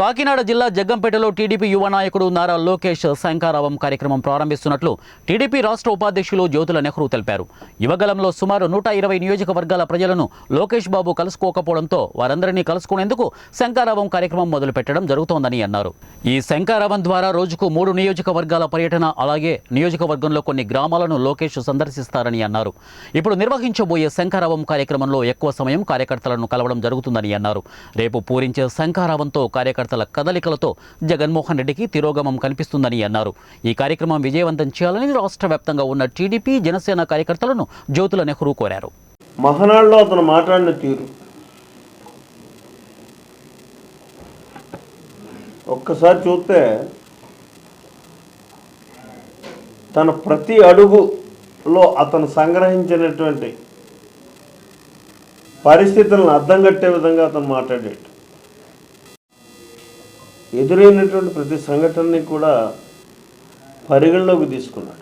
కాకినాడ జిల్లా జగ్గంపేటలో టీడీపీ యువ నాయకుడు నారా లోకేష్ శంకారావం కార్యక్రమం ప్రారంభిస్తున్నట్లు టీడీపీ రాష్ట్ర ఉపాధ్యక్షులు జ్యోతుల నెహ్రూ తెలిపారు. యువగలంలో సుమారు నూట ఇరవై నియోజకవర్గాల ప్రజలను లోకేష్ బాబు కలుసుకోకపోవడంతో వారందరినీ కలుసుకునేందుకు శంకారావం కార్యక్రమం మొదలుపెట్టడం జరుగుతోందని అన్నారు. ఈ శంకారావం ద్వారా రోజుకు మూడు నియోజకవర్గాల పర్యటన అలాగే నియోజకవర్గంలో కొన్ని గ్రామాలను లోకేష్ సందర్శిస్తారని అన్నారు. ఇప్పుడు నిర్వహించబోయే శంకారావం కార్యక్రమంలో ఎక్కువ సమయం కార్యకర్తలను కలవడం జరుగుతుందని అన్నారు. రేపు పూరించే శంకారావంతో కార్యకర్తల కదలికలతో జగన్మోహన్ రెడ్డికి తిరోగమం కనిపిస్తుందని అన్నారు. ఈ కార్యక్రమం విజయవంతం చేయాలని రాష్ట్ర వ్యాప్తంగా ఉన్న టీడీపీ జనసేన కార్యకర్తలను జ్యోతుల నెహ్రూ కోరారు. మహనాడులో అతను మాట్లాడిన తీరు. ఒక్కసారి చూస్తే తన ప్రతి అడుగులో అతను సంగ్రహించినటువంటి పరిస్థితులను అర్థం కట్టే విధంగా అతను మాట్లాడాడు. ఎదురైనటువంటి ప్రతి సంఘటనని కూడా పరిగణలోకి తీసుకున్నాడు.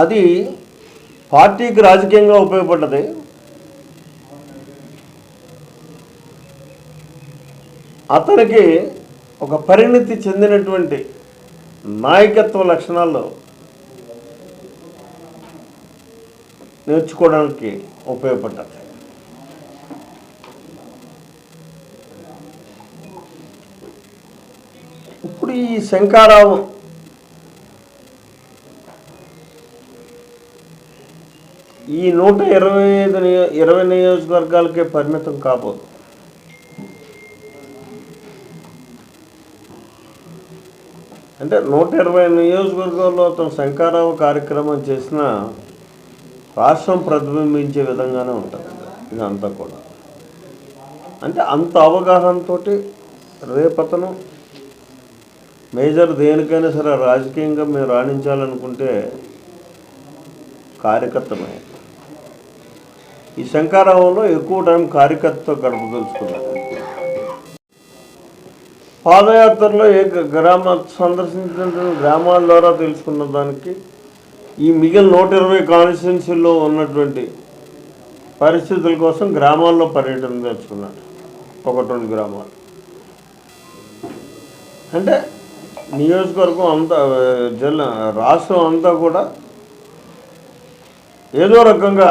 అది పార్టీకి రాజకీయంగా ఉపయోగపడ్డది. అతనికి ఒక పరిణితి చెందినటువంటి నాయకత్వ లక్షణాల్లో నేర్చుకోవడానికి ఉపయోగపడ్డది ఇప్పుడు ఈ శంకారావం ఈ నూట ఇరవై ఐదు నియో ఇరవై నియోజకవర్గాలకే పరిమితం కాబోదు. అంటే నూట ఇరవై నియోజకవర్గాల్లో అతను శంకారావ కార్యక్రమం చేసిన రాష్ట్రం ప్రతిబింబించే విధంగానే ఉంటుంది. ఇదంతా కూడా. అంటే అంత అవగాహనతో రేపతను మేజర్ దేనికైనా సరే రాజకీయంగా మేము రాణించాలనుకుంటే కార్యకర్తమే. ఈ శంకారావంలో ఎక్కువ టైం కార్యకర్తతో గడపదలుచుకున్నాడు. పాదయాత్రలో ఏ గ్రామ సందర్శించిన గ్రామాల ద్వారా తెలుసుకున్న దానికి ఈ మిగిలిన నూట ఇరవై కాన్స్టిట్యున్సీల్లో ఉన్నటువంటి పరిస్థితుల కోసం గ్రామాల్లో పర్యటన తెచ్చుకున్నాడు ఒకటి రెండు గ్రామాలు. అంటే నియోజకవర్గం అంతా జిల్లా రాష్ట్రం అంతా కూడా ఏదో రకంగా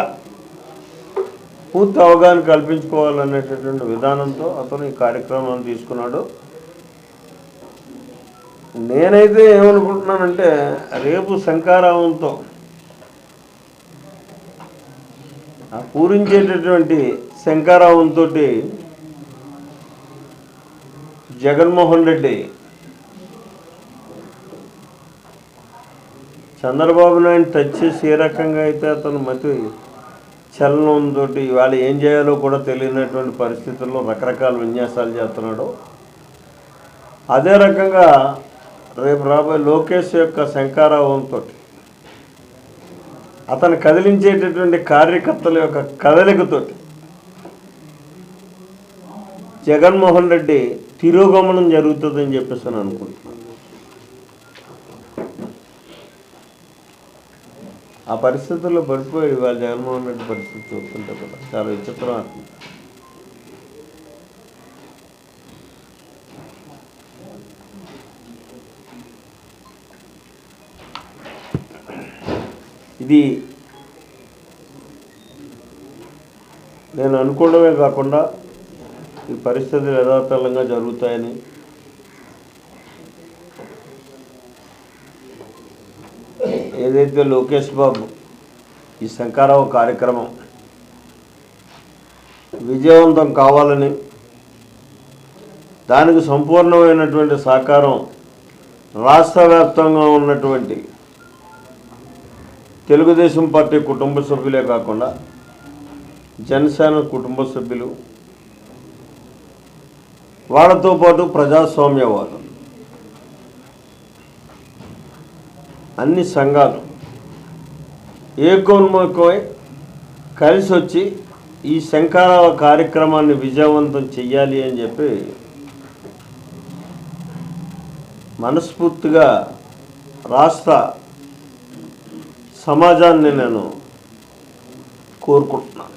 పూర్తి అవగాహన కల్పించుకోవాలనేటటువంటి విధానంతో అతను ఈ కార్యక్రమాన్ని తీసుకున్నాడు. నేనైతే ఏమనుకుంటున్నానంటే రేపు శంకారావంతో ఆ పూరించేటటువంటి శంకారావంతో జగన్మోహన్ రెడ్డి చంద్రబాబు నాయుడు టచ్ చేసి ఏ రకంగా అయితే అతను మతి చలనంతో ఇవాళ ఏం చేయాలో కూడా తెలియనటువంటి పరిస్థితుల్లో రకరకాల విన్యాసాలు చేస్తున్నాడు. అదే రకంగా రేపు రాబోయే లోకేష్ యొక్క శంకారావంతో అతను కదిలించేటటువంటి కార్యకర్తల యొక్క కదలికతోటి జగన్మోహన్ రెడ్డి తిరోగమనం జరుగుతుందని చెప్పేసి అని అనుకుంటున్నాను. ఆ పరిస్థితుల్లో పడిపోయి ఇవాళ జగన్మోహన్ రెడ్డి పరిస్థితి చూస్తుంటే కూడా చాలా విచిత్రం ఇది నేను అనుకోవడమే కాకుండా ఈ పరిస్థితులు యథాతథంగా జరుగుతాయని ఏదైతే లోకేష్ బాబు ఈ శంకారావ కార్యక్రమం విజయవంతం కావాలని దానికి సంపూర్ణమైనటువంటి సహకారం రాష్ట్ర వ్యాప్తంగా ఉన్నటువంటి తెలుగుదేశం పార్టీ కుటుంబ సభ్యులే కాకుండా జనసేన కుటుంబ సభ్యులు వాళ్ళతో పాటు ప్రజాస్వామ్యవాదం అన్ని సంఘాలు ఏకోన్ముఖమై కలిసి వచ్చి ఈ శంకారావ కార్యక్రమాన్ని విజయవంతం చెయ్యాలి అని చెప్పి మనస్ఫూర్తిగా రాష్ట్ర సమాజాన్ని నేను కోరుకుంటున్నాను.